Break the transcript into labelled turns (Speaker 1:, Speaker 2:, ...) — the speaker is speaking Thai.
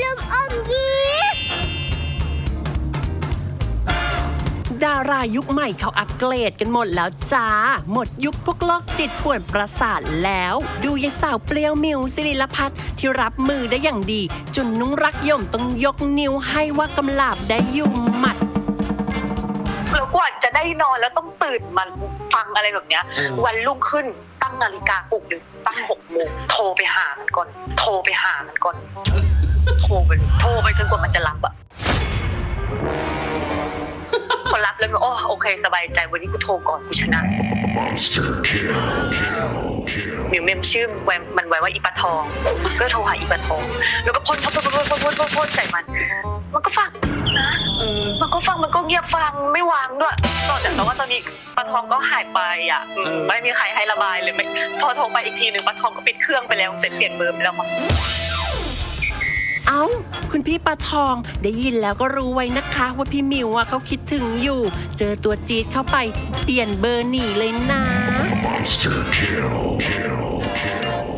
Speaker 1: ลมอมยิ้ม
Speaker 2: ดารายุคใหม่เขาอัปเกรดกันหมดแล้วจ้า หมดยุคพวกโรคจิตป่วนประสาทแล้ว ดูยังสาวเปรี้ยวมิวสิริลพัฒน์ที่รับมือได้อย่างดี จนนุ้งรักย่อมต้องยกนิ้วให้ว่ากำลาบได้อยุ่มหมัด
Speaker 3: แล้วกว่าจะได้นอนแล้วต้องตื่นมาฟังอะไรแบบเนี้ยวันรุ่งขึ้นตั้งนาฬิกาปลุกหนึ่งตั้งหกโมงโทรไปหามันก่อน โทรไปหามันก่อน โทรไปเลยโทรไปจนกว่ามันจะรับอะพอรับแล้วโอ้โอเค สบายใจวันนี้กูโทรก่อนกูชนะ
Speaker 4: Monster kill, kill, kill.
Speaker 3: มิวเมมชื่อแวมมันไว้ว่าอีปะทอง ก็โทรหาอีปะทอง แล้วก็พ่นพ่นพ่นพ่นพ่นพ่นพ่นพ่นใส่มัน มันก็ฟังนะมันก็ฟังมันก็เงียบฟังไม่วางด้วยตอนแต่ว่าตอนนี้ปะทองก็หายไปอะอืมไม่มีใครให้ระบายเลยไม่พอโทรไปอีกทีหนึ่งปะทองก็ปิดเครื่องไปแล้วเสร็จเปลี่ยนเบอร์ไปแล้วมั้ง
Speaker 2: เอ้า คุณพี่ปลาทองได้ยินแล้วก็รู้ไว้นะคะ ว่าพี่มิวอะเขาคิดถึงอยู่ เจอตัวจี๊ดเข้าไป เปลี่ยนเบอร์หนีเลยนะ
Speaker 4: Monster kill, kill,